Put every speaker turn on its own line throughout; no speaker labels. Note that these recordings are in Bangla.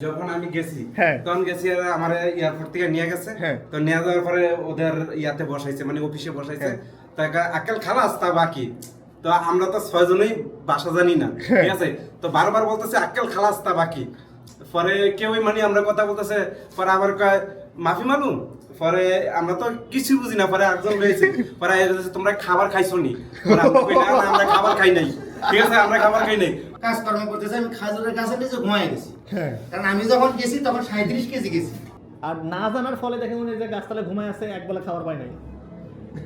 যখন আমি গেছি
হ্যাঁ।
তখন গেছি আমার এয়ারপোর্ট থেকে নিয়ে গেছে।
হ্যাঁ।
তো নিয়ে যাওয়ার পরে ওদের ইয়াতে বসাইছে মানে অফিসে বসাইছে।
হ্যাঁ।
একা- আক্কেল খালাস তা বাকি? তো আমরা তো ছয়জনই বাসা জানি না
হ্যাঁ।
ঠিক আছে? তো বারবার বলতেছে আক্কেল খালাস তা বাকি? পরে কেউই মানে আমরা কথা বলতেছে পরে আবার কয় মাফি মালুম পরে আমরা তো কিছু বুঝি না পরে একজন রয়েছে। পরে তোমরা খাবার খাইছো নি? পরে আমরা কই, "না, না, আমরা খাবার খাই নাই। ঠিক আছে আমরা খাবার খাই নাই।
কাজকর্ম করতেছে আমি খাজুরের গাছে নিচে ঘুমাই গেছি।
হ্যাঁ।
কারণ আমি যখন গেছি তখন সাঁত্রিশ কেজি গেছি।
আর না জানার ফলে দেখে মনে হয় যে গাছতলা ঘুমায় আছে এক বেলা খাবার পায় নাই।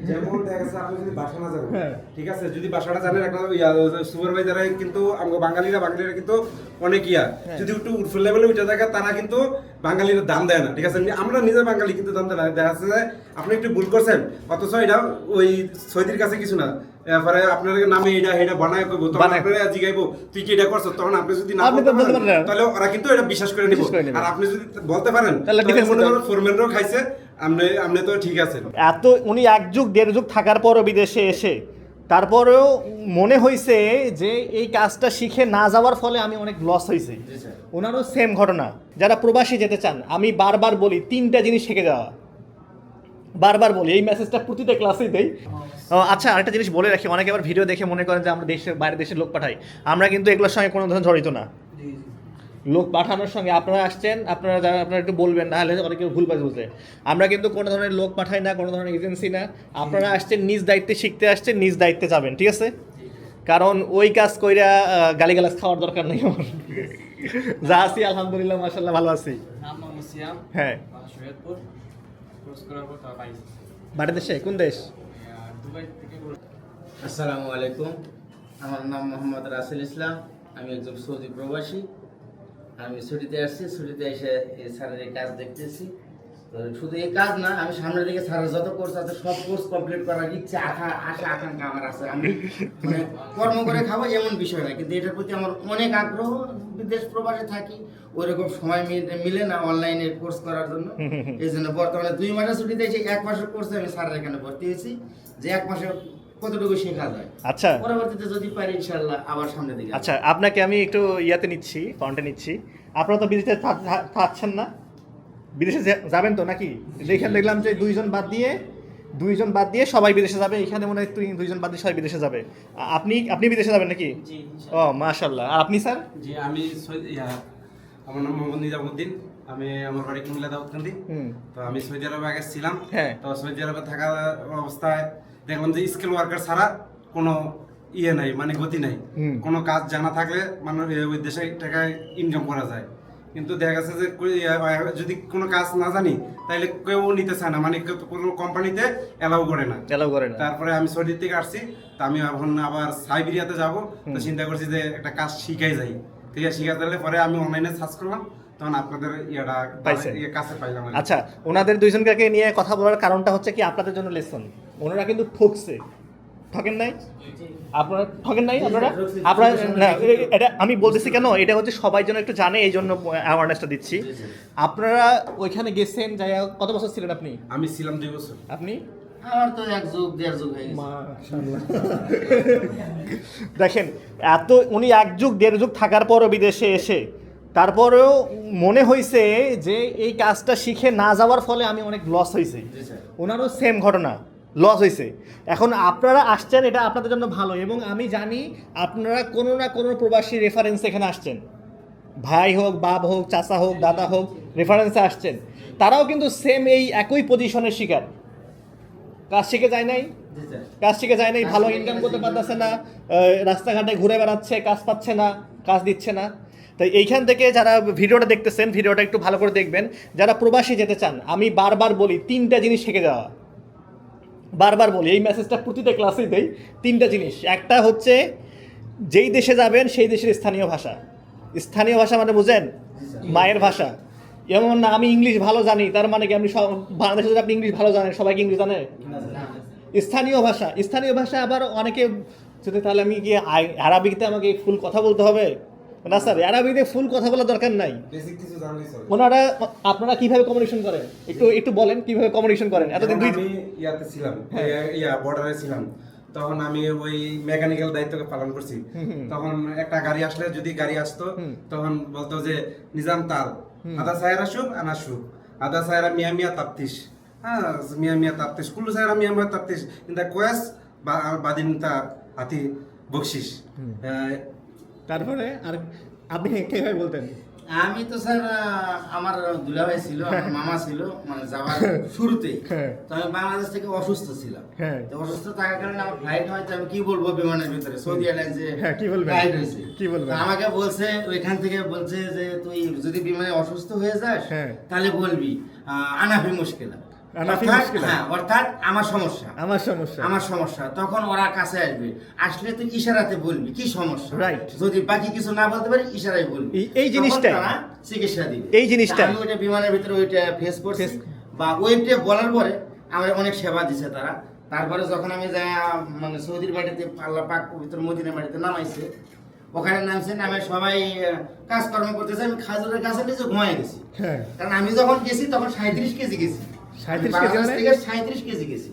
যেমন দেখা আপনি যদি বাসা না জানেন
হ্যাঁ।
ঠিক আছে যদি বাসাটা জানেন একটা সুপারভাইজার কিন্তু আমরা বাঙালিরা বাঙালিরা কিন্তু অনেক ইয়া।
হ্যাঁ।
যদি একটু উর্ফুল লেভেলে উঠে থাকে তারা কিন্তু বাঙালিরা দাম দেয় না ঠিক আছে? আমরা নিজের বাঙালি কিন্তু দাম দেয় না। দেখা যাচ্ছে যে আপনি একটু ভুল করছেন অথচ এটা ওই সৈদির কাছে কিছু না। এরপরে আপনার নামে এটা এটা বানায় কইবো তখন
বানায়।
আপনারা জিগাইবো তুই কি এটা করছ? তখন আপনি যদি না বলতে পারেন তাহলে ওরা কিন্তু এটা বিশ্বাস করে নিব। আর আপনি যদি বলতে পারেন
তাহলে
ফোরম্যানরাও খাইছে আপনি আপনি তো ঠিক আছেন।
এত উনি এক যুগ দেড় যুগ থাকার পরও বিদেশে এসে তারপরেও মনে হয়েছে যে এই কাজটা শিখে না যাওয়ার ফলে আমি অনেক লস হয়েছি ওনারও সেম ঘটনা। যারা প্রবাসী যেতে চান আমি বারবার বলি তিনটা জিনিস শিখে যাওয়া। বারবার বলি এই মেসেজটা প্রতিটা ক্লাসেই দেই। আচ্ছা। আরেকটা জিনিস বলে রাখি অনেকে আবার ভিডিও দেখে মনে করেন যে আমরা দেশের বাইরের দেশের লোক পাঠাই। আমরা কিন্তু এগুলোর সঙ্গে কোনো ধরনের জড়িত না। লোক পাঠানোর সঙ্গে আপনারা আসছেন আপনারা যারা আপনারা একটু বলবেন না হলে অনেকে ভুল বাজ বুঝে। আমরা কিন্তু কোনো ধরনের লোক পাঠাই না কোনো ধরনের এজেন্সি না। আপনারা আসছেন নিজ দায়িত্বে শিখতে আসছেন নিজ দায়িত্বে যাবেন ঠিক আছে? কারণ ওই কাজ কইরা গালিগালাজ খাওয়ার দরকার নেই আমার। যা আছি আলহামদুলিল্লাহ মাসাল্লাহ ভালো আছি। হ্যাঁ। বাড়ি দেশে কোন দেশ?
আসসালামু আলাইকুম। আমার নাম মোহাম্মদ রাসেল ইসলাম। আমি একজন সৌদি প্রবাসী। আমি ছুটিতে আসছি ছুটিতে এসে এই স্যারের এই কাজ দেখতেছি। তো শুধু এই কাজ না আমি সামনের দিকে স্যারের যত কোর্স আছে সব কোর্স কমপ্লিট করার ইচ্ছে আশা আশা আকাঙ্ক্ষা আমার আছে। আমি মানে কর্ম করে খাব এমন বিষয় না কিন্তু এটার প্রতি আমার অনেক আগ্রহ বিদেশ প্রবাসে থাকি ওইরকম সময় মিলে- মিলে না অনলাইনে কোর্স করার জন্য। এই জন্য বর্তমানে দুই মাসের ছুটিতে এসে এক মাসের কোর্সে আমি স্যারের এখানে ভর্তি হয়েছি। যে এক মাসে কতটুকু শেখা যায়?
আচ্ছা।
পরবর্তীতে যদি পারি ইনশাল্লাহ আবার সামনে দিকে
আচ্ছা আপনাকে আমি একটু ইয়াতে নিচ্ছি নিচ্ছি। আপনারা তো বিদেশে থাকছেন না। বিদেশে যাবেন তো নাকি? এখানে দেখলাম যে দুইজন বাদ দিয়ে দুইজন বাদ দিয়ে সবাই বিদেশে যাবে। এখানে মনে হয় দুইজন বাদ দিয়ে সবাই বিদেশে যাবে। আপনি আপনি বিদেশে যাবেন নাকি? ও মাশাল্লাহ আর আপনি স্যার?
জি আমি আমার নাম মোহাম্মদ নিজামুদ্দিন। আমি আমার বাড়ি কুমিল্লা দাউদকান্দি। তো আমি সৌদি আরবে আগে ছিলাম।
হ্যাঁ।
তো সৌদি আরবে থাকা অবস্থায় দেখলাম যে স্কিল ওয়ার্কার ছাড়া কোনো ইয়ে নাই মানে গতি নাই। কোনো কাজ জানা থাকলে মানে ওই দেশে টাকা ইনকাম করা যায়। কিন্তু দেখা গেছে যে যদি কোনো কাজ না জানি তাহলে কেউ নিতে চায় না। মানে কোনো কোম্পানিতে অ্যালাউ করে না।
এলাও করে না।
তারপরে আমি সৌদি থেকে আসছি তা আমি এখন আবার সাইবেরিয়াতে যাব। তো চিন্তা করছি যে একটা কাজ শিখাই যাই। ঠিক আছে শিখাতে গেলে পরে আমি অনলাইনে সার্চ করলাম। তখন আপনাদের ইয়েটা
পাইছেন।
ইয়ে কাছে পাইলাম
আচ্ছা ওনাদের দুইজনকে নিয়ে কথা বলার কারণটা হচ্ছে কি আপনাদের জন্য লেসন ওনারা কিন্তু ঠকছে। ঠকেন নাই? আপনারা ঠকেন নাই আপনারা? আপনারা না এটা আমি বলতেছি কেন? এটা হচ্ছে সবাই যেন একটু জানে এই জন্য অ্যাওয়ারনেসটা দিচ্ছি আপনারা ওইখানে গেছেন যাই হোক, কত বছর ছিলেন আপনি?
আমি ছিলাম দুই বছর।
আপনি?
আমার তো এক যুগ দেড় যুগ হয়ে
দেখেন এত উনি এক যুগ দেড় যুগ থাকার পরও বিদেশে এসে তারপরেও মনে হয়েছে যে এই কাজটা শিখে না যাওয়ার ফলে আমি অনেক লস হয়েছে ওনারও সেম ঘটনা লস হয়েছে এখন আপনারা আসছেন এটা আপনাদের জন্য ভালো এবং আমি জানি আপনারা কোনো না কোনো প্রবাসী রেফারেন্স এখানে আসছেন। ভাই হোক বাপ হোক চাচা হোক দাদা হোক রেফারেন্সে আসছেন। তারাও কিন্তু সেম এই একই পজিশনের শিকার। কাজ শিখে যায় নাই? কাজ শিখে যায় নাই ভালো ইনকাম করতে পারতেছে না রাস্তাঘাটে ঘুরে বেড়াচ্ছে কাজ পাচ্ছে না কাজ দিচ্ছে না। তাই এইখান থেকে যারা ভিডিওটা দেখতেছেন, ভিডিওটা একটু ভালো করে দেখবেন। যারা প্রবাসী যেতে চান, আমি বারবার বলি, তিনটা জিনিস শিখে যাওয়া। বারবার বলি, এই মেসেজটা প্রতিটা ক্লাসেই দেই, তিনটা জিনিস। একটা হচ্ছে, যেই দেশে যাবেন, সেই দেশের স্থানীয় ভাষা। স্থানীয় ভাষা মানে বুঝেন? মায়ের ভাষা। এমন না, আমি ইংলিশ ভালো জানি, তার মানে কি আপনি সব, বাংলাদেশে যদি আপনি ইংলিশ ভালো জানেন, সবাই কি ইংলিশ জানে? স্থানীয় ভাষা। স্থানীয় ভাষা আবার অনেকে যদি তাহলে আমি আই- আরবিতে আমাকে ফুল কথা বলতে হবে? না স্যার আরবিতে ফুল কথা বলার দরকার নাই। ওনারা আপনারা কীভাবে কমিউনিকেশন করেন? একটু একটু বলেন কীভাবে কমিউনিকেশন করেন? এতদিন দুই
ইয়াতে ছিলাম
হ্যাঁ।
ইয়া- বর্ডারে ছিলাম তখন আমি ওই মেকানিক্যাল দায়িত্বকে পালন করছি। তখন একটা গাড়ি আসলে যদি গাড়ি আসতো তখন বলতো যে নিজাম তাল আদা সাহেরা শুভ আনা শুভ আদা সাহেরা মিয়া মিয়া তাপ্তিস। হ্যাঁ মিয়া মিয়া তাপ্তিস। কুল্লু সাহেরা মিয়া মিয়া তাপ্তিস। কিন্তু কয়াস বাদিন তা হাতি বকশিস।
তারপরে আর আপনি কীভাবে বলতেন
আমি তো স্যার আমার দুলাভাই ছিল আমার মামা ছিল মানে যাওয়ার শুরুতেই
হ্যাঁ।
তো আমি বাংলাদেশ থেকে অসুস্থ ছিলাম
হ্যাঁ।
তো অসুস্থ থাকার কারণে আমার ফ্লাইট হয়তো আমি কি বলব বিমানের ভিতরে সৌদি এয়ারলাইন্সে
হ্যাঁ, কি বলবেন?
ফ্লাইট হয়েছে
কি বলবেন?
আমাকে বলছে ওইখান থেকে বলছে যে তুই যদি বিমানে অসুস্থ হয়ে যাস
হ্যাঁ।
তাহলে বলবি আনাফি মুশকিলা অর্থাৎ-? হ্যাঁ। অর্থাৎ আমার সমস্যা।
আমার সমস্যা।
আমার সমস্যা। তখন ওরা কাছে আসবে। আসলে তুই ইশারাতে বলবি কি সমস্যা. যদি বাকি কিছু না বলতে পারি ইশারায় বলবি।
এই-
চিকিৎসা দিবে।
এই
আমি ওইটা বিমানের ভিতরে ওইটা ফেস করছি। বা ওইটা বলার পরে আমার অনেক সেবা দিছে তারা। তারপরে যখন আমি যাই মানে সৌদির বাড়িতে আল্লাহ পাক পবিত্র মদিনের বাড়িতে নামাইছে ওখানে নামছে নামে সবাই কাজকর্ম করতেছে। আমি খাজুরের গাছে নিচে ঘুমাই গেছি।
হ্যাঁ।
কারণ আমি যখন গেছি তখন সাঁত্রিশ কেজি গেছি।
37
আমি
কেজি
বাংলাদেশ? থেকে সাঁত্রিশ কেজি গেছি।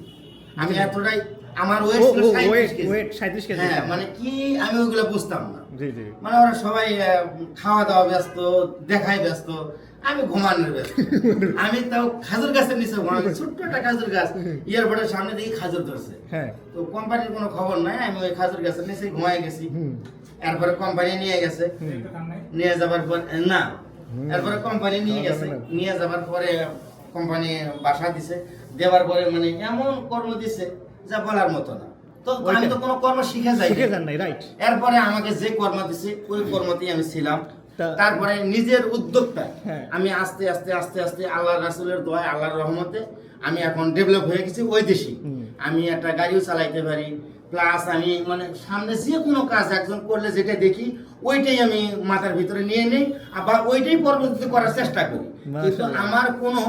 আমি এতটাই আমার ওয়েট ছিল
ও,
37
weight,
K G.
weight 37 K G.
হ্যাঁ মানে কি আমি ওইগুলো বুঝতাম না।
জি জি।
মানে ওরা সবাই খাওয়া দাওয়া ব্যস্ত দেখাই ব্যস্ত। আমি ঘুমানোর ব্যস্ত। আমি তাও খাজুর গাছের নিচে ছোট্ট একটা খাজুর গাছ। এয়ারপোর্টের সামনে দিয়ে খাজুর ধরছে।
হ্যাঁ।
তো কোম্পানির কোনো খবর নাই। আমি ওই খাজুর গাছের নিচে ঘুমাই গেছি। এরপরে কোম্পানি নিয়ে গেছে। নিয়ে যাবার পর না। এরপরে কোম্পানি নিয়ে গেছে। নিয়ে যাবার পরে কোম্পানি বাসা দিছে দেওয়ার পরে মানে এমন কর্ম দিছে যা বলার মতো না। তো আমি তো কোনো কর্ম শিখে যাই
শিখে যান নাই রাইট
এরপরে আমাকে যে কর্ম দিছে ওই কর্মতেই আমি ছিলাম। তারপরে নিজের উদ্যোগটা
হ্যাঁ।
আমি আস্তে আস্তে আস্তে আস্তে আল্লাহ রাসুলের দোয়া আল্লাহর রহমতে আমি এখন ডেভেলপ হয়ে গেছি ওই দেশে। আমি একটা গাড়িও চালাইতে পারি প্লাস আমি মানে সামনে যে কোনো কাজ একজন করলে যেটা দেখি ওইটাই আমি মাথার ভিতরে নিয়ে নিই আবার ওইটাই পরবর্তীতে করার চেষ্টা করি। কিন্তু আমার কোনো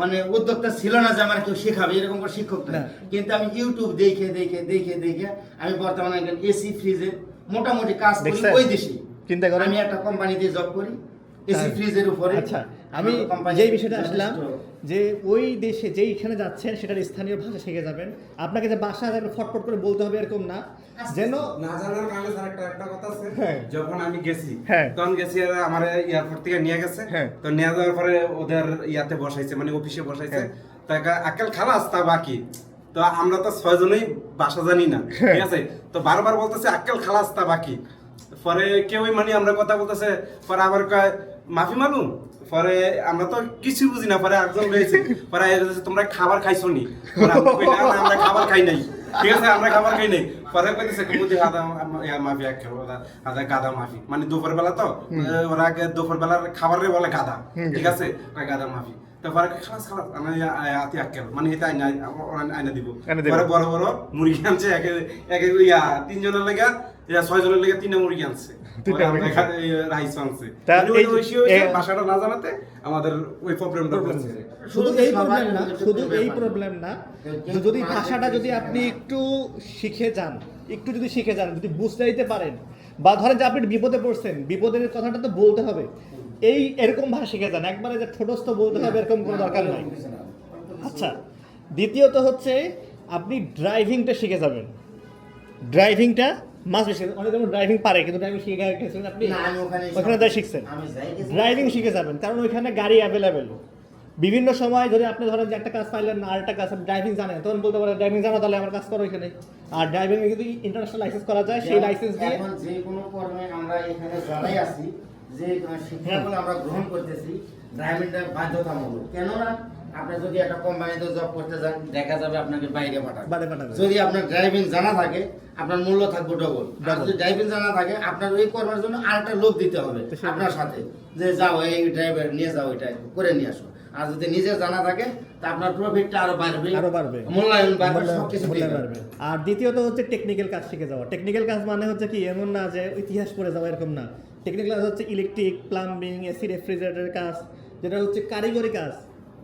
মানে উদ্যোক্তা ছিল না যে আমার কেউ শেখাবে এরকম করে শিক্ষক
না।
কিন্তু আমি ইউটিউব দেখে দেখে দেখে দেখে আমি বর্তমানে একজন এসি ফ্রিজে মোটামুটি কাজ করি ওই দেশে।
চিন্তা করি
আমি একটা কোম্পানিতে জব করি। এসি ফ্রিজের উপরে
আচ্ছা আমি যেই বিষয়টা আসলাম যে ওই দেশে যেইখানে যাচ্ছেন সেটার স্থানীয় ভাষা শিখে যাবেন আপনাকে যে বাসা যাবে ফটফট করে বলতে হবে এরকম না যেন
না জানার কারণে স্যার একটা একটা কথা আছে
হ্যাঁ।
যখন আমি গেছি
হ্যাঁ।
তখন গেছি আমার এয়ারপোর্ট থেকে নিয়ে গেছে
হ্যাঁ।
তো নিয়ে যাওয়ার পরে ওদের ইয়াতে বসাইছে মানে অফিসে বসাইছে
হ্যাঁ।
তো আক্কেল খালাস তা বাকি তো আমরা তো ছয়জনই বাসা জানি না। ঠিক আছে তো বারবার বলতেছে আক্কেল খালাস তা বাকি পরে কেউই মানে আমরা কথা বলতেছে পরে আবার কয় মাফি মালুম পরে আমরা তো কিছু বুঝি না পরে একজন রয়েছে পরে তোমরা খাবার খাইছো নি? আমরা কই, "না, না, আমরা খাবার খাই নাই। ঠিক আছে আমরা খাবার খাই নাই। পরে কইতেছে কুমুদি আদা মাফি এক খেলো আদা গাদা মাফি। মানে দুপুর বেলা তো ওরা আগে দুপুর বেলার খাবারে বলে গাদা ঠিক আছে? গাদা মাফি। তারপরে খালাস খালাস আমি আতি আক্কেল মানে এটা আইনা আইনা দিব। পরে বড় বড় মুরগি আনছে এক এক ইয়া তিনজনের লেগে ইয়া ছয়জনের লেগে তিনটা মুরগি আনছে।
তিনটা
পরে
মুরগি।
আমরা এই রাইস আনছে।
তা
মানে ওই
এই-
ঐশী হইছে,
এ-
ভাষাটা না জানাতে আমাদের ওই প্রবলেমটা হচ্ছে।
শুধু এই প্রবলেম না শুধু এই প্রবলেম না যদি ভাষাটা যদি আপনি একটু শিখে যান একটু যদি শিখে যান যদি বুঝতে দিতে পারেন বা ধরেন যে আপনি বিপদে পড়ছেন বিপদের কথাটা তো বলতে হবে। এই এরকম ভাষা শিখে যান একবারে যে ঠোঁটস্থ বলতে হবে এরকম কোনো দরকার নাই। আচ্ছা দ্বিতীয়ত হচ্ছে আপনি ড্রাইভিংটা শিখে যাবেন। ড্রাইভিংটা মাস বেশি অনেক যেমন ড্রাইভিং পারে কিন্তু ড্রাইভিং শিখে গেছেন আপনি
ওখানে
যাই শিখছেন। ড্রাইভিং শিখে যাবেন কারণ ওইখানে গাড়ি অ্যাভেলেবেল বিভিন্ন সময় যদি আপনি ধরেন যে একটা কাজ পাইলেন না আরেকটা কাজ ড্রাইভিং জানেন তখন বলতে পারেন ড্রাইভিং জানো তাহলে আমার কাজ করো এখানে। আর ড্রাইভিং যদি ইন্টারন্যাশনাল লাইসেন্স করা যায় সেই লাইসেন্স দিয়ে
এখন যে কোনো কর্মে আমরা এখানে যারাই আছি যে শিক্ষাগুলো আমরা গ্রহণ করতেছি ড্রাইভিংটা বাধ্যতামূলক। কেননা আপনি যদি একটা কোম্পানিতে জব করতে যান দেখা যাবে আপনাকে বাইরে পাঠাবে।
বাইরে পাঠাবে।
যদি আপনার ড্রাইভিং জানা থাকে আপনার মূল্য থাকবে ডবল আর। যদি ড্রাইভিং জানা থাকে আপনার ওই কর্মের জন্য আরেকটা লোক দিতে হবে আপনার সাথে যে যাও এই ড্রাইভার নিয়ে যাও এটা করে নিয়ে আসো। আর যদি নিজে জানা থাকে তা আপনার প্রফিটটা আরও বাড়বে
আরও বাড়বে।
মূল্যায়ন বাড়বে সবকিছু
বাড়বে। আর দ্বিতীয়ত হচ্ছে টেকনিক্যাল কাজ শিখে যাওয়া। টেকনিক্যাল কাজ মানে হচ্ছে কি এমন না যে ইতিহাস পড়ে যাওয়া এরকম না। টেকনিক্যাল কাজ হচ্ছে ইলেকট্রিক প্লাম্বিং এসি রেফ্রিজারেটরের কাজ যেটা হচ্ছে কারিগরি কাজ।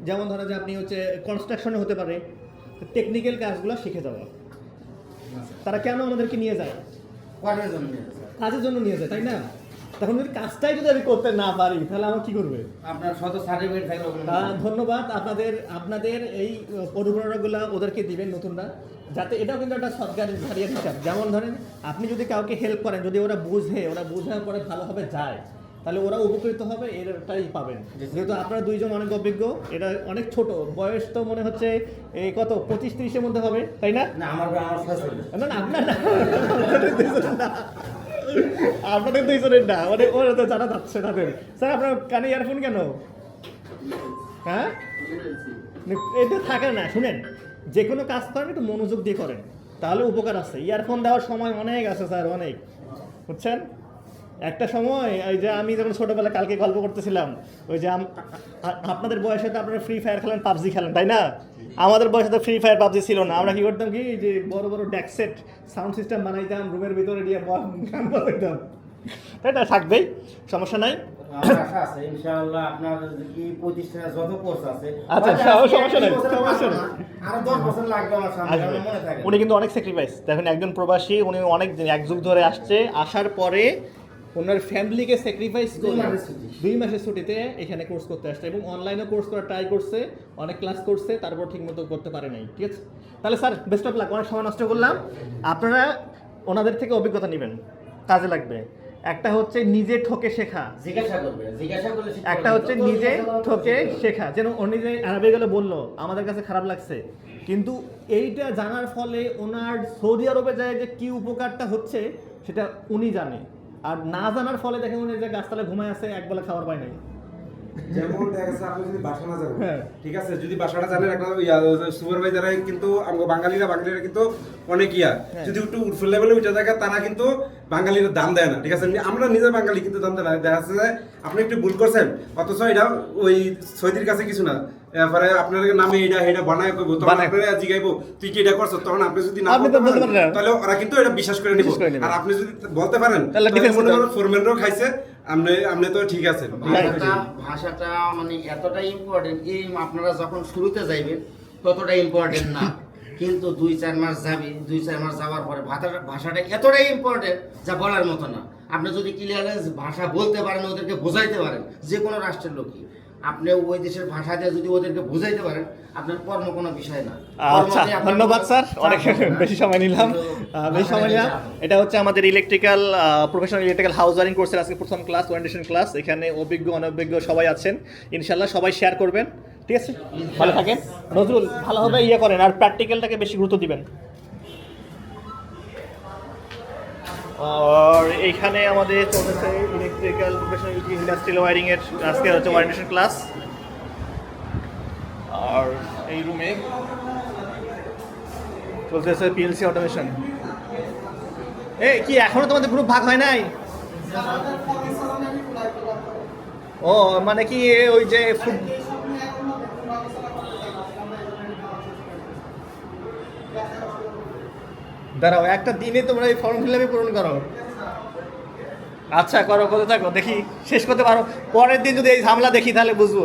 যেমন ধরেন যে আপনি হচ্ছে কনস্ট্রাকশনে হতে পারে টেকনিক্যাল কাজগুলো শিখে যাওয়া। তারা কেন আমাদেরকে নিয়ে যায়। কাজের জন্য নিয়ে যায়। তাই না? তখন যদি কাজটাই যদি আমি করতে না পারি তাহলে আমার কি করবে?
আপনার শত সার্টিফিকেট
ধন্যবাদ আপনাদের আপনাদের এই অনুপ্রেরণাগুলো ওদেরকে দিবেন নতুনরা যাতে এটাও কিন্তু একটা সরকার ধারিয়ে হিসাব। যেমন ধরেন আপনি যদি কাউকে হেল্প করেন যদি ওরা বুঝে ওরা বোঝার পরে ভালোভাবে যায় তাহলে ওরা উপকৃত হবে এটাই পাবেন। যেহেতু আপনারা দুইজন অনেক অভিজ্ঞ এটা অনেক ছোট বয়স তো মনে হচ্ছে এই কত? পঁচিশ তিরিশের মধ্যে হবে তাই না?
না আমার আমার
না না আপনার আপনাদের দুইজনের না। আপনাদের দুইজনের না মানে ওরা তো জানা যাচ্ছে তাদের। স্যার আপনার কানে ইয়ারফোন কেন? হ্যাঁ? এটা থাকে না শুনেন যে কোনো কাজ করেন একটু মনোযোগ দিয়ে করেন। তাহলে উপকার আছে। ইয়ারফোন দেওয়ার সময় অনেক আছে স্যার অনেক। বুঝছেন? একটা সময় ওই যে আমি যখন ছোটবেলা কালকে গল্প করতেছিলাম ওই যে আপনাদের বয়সে তো আপনারা ফ্রি ফায়ার খেলেন পাবজি খেলেন তাই না? আমাদের বয়সে তো ফ্রি ফায়ার পাবজি ছিল না। আমরা কি করতাম কি যে বড় বড় ডেকসেট সাউন্ড সিস্টেম বানাইতাম রুমের ভিতরে দিয়ে গান বাজাইতাম। তাই না থাকবেই সমস্যা নাই। আচ্ছা, উনি কিন্তু অনেক স্যাক্রিফাইস দেখেন একজন প্রবাসী উনি অনেক এক যুগ ধরে আসছে আসার পরে ওনার ফ্যামিলিকে স্যাক্রিফাইস করে দুই মাসের ছুটিতে এখানে কোর্স করতে আসছে এবং অনলাইনে কোর্স করার ট্রাই করছে অনেক ক্লাস করছে তারপর ঠিকমতো করতে পারে নাই ঠিক আছে? তাহলে স্যার বেস্ট অফ লাক অনেক সময় নষ্ট করলাম। আপনারা ওনাদের থেকে অভিজ্ঞতা নেবেন কাজে লাগবে। একটা হচ্ছে নিজে ঠকে শেখা।
জিজ্ঞাসা করবে জিজ্ঞাসা করলে
একটা হচ্ছে নিজে ঠকে শেখা। যেন উনি যে আরবে গেলে বলল আমাদের কাছে খারাপ লাগছে। কিন্তু এইটা জানার ফলে ওনার সৌদি আরবে যায় যে কি উপকারটা হচ্ছে সেটা উনি জানে। আর না জানার ফলে দেখেন উনি যে গাছতলায় ঘুমায় আছে একবেলা খাবার পায় নাই।
যেমন দেখা যাচ্ছে আপনি যদি বাসা না জানেন
হ্যাঁ।
ঠিক আছে যদি বাসাটা জানেন একটা সুপারভাইজার কিন্তু আমরা বাঙালিরা বাঙালিরা কিন্তু অনেক ইয়া।
হ্যাঁ।
যদি একটু লেভেলে উঠে থাকে তারা কিন্তু বাঙালিরা দাম দেয় না ঠিক আছে? আমরা নিজের বাঙালি কিন্তু দাম দেয় না। দেখা যাচ্ছে আপনি একটু ভুল করছেন অথচ এটা ওই সৈদির কাছে কিছু না। এরপরে আপনার নামে এটা এটা বানায় কইব তখন। আপনারা জিগাইবো তুই কি এটা করছ? তখন আপনি যদি না
আপনি
তাহলে ওরা কিন্তু এটা বিশ্বাস করে নিব। আর আপনি যদি বলতে পারেন
তাহলে
ফোরম্যানরাও খাইছে আপনি আপনি তো ঠিক আছেন।
ভাষাটা ভাষাটা মানে এতটাই ইম্পর্টেন্ট এই আপনারা যখন শুরুতে যাইবেন ততটা ইম্পর্টেন্ট না। কিন্তু দুই চার মাস যাবে দুই চার মাস যাওয়ার পরে ভাষাটা ভাষাটা এতটাই ইম্পর্টেন্ট যা বলার মতো না। আপনি যদি ক্লিয়ারেন্স ভাষা বলতে পারেন ওদেরকে বোঝাইতে পারেন যে কোনো রাষ্ট্রের লোকই। আপনি ওই দেশের ভাষা দিয়ে যদি ওদেরকে বুঝাইতে পারেন আপনার কর্ম কোনো বিষয় না।
আচ্ছা ধন্যবাদ স্যার। অনেক বেশি সময় নিলাম। বেশি সময় নিলাম। এটা হচ্ছে আমাদের electrical professional electrical house wiring কোর্সের আজকে প্রথম ক্লাস ওয়ারেন্টেশন ক্লাস এখানে অভিজ্ঞ অনভিজ্ঞ সবাই আছেন। ইনশাল্লাহ সবাই শেয়ার করবেন। ঠিক আছে? ভালো থাকেন। নজরুল ভালোভাবে ইয়ে করেন। আর প্র্যাকটিক্যালটাকে বেশি গুরুত্ব দিবেন। আর এইখানে আমাদের চলতেছে ইলেকট্রিক্যাল প্রফেশনাল ইন্ডাস্ট্রিয়াল ওয়ারিং এর, আজকে হচ্ছে ওয়ারেন্টেশন ক্লাস আর এই রুমে চলতেছে পিএলসি অটোমেশন এ, কি, এখনও তোমাদের গ্রুপ ভাগ হয় নাই? ও মানে কি, ওই যে দাঁড়াও, একটা দিনে তোমরা এই ফর্ম ফিল পূরণ করো। আচ্ছা করো, করতে থাকো, দেখি, শেষ করতে পারো। পরের দিন যদি এই ঝামেলা দেখি, তাহলে বুঝব।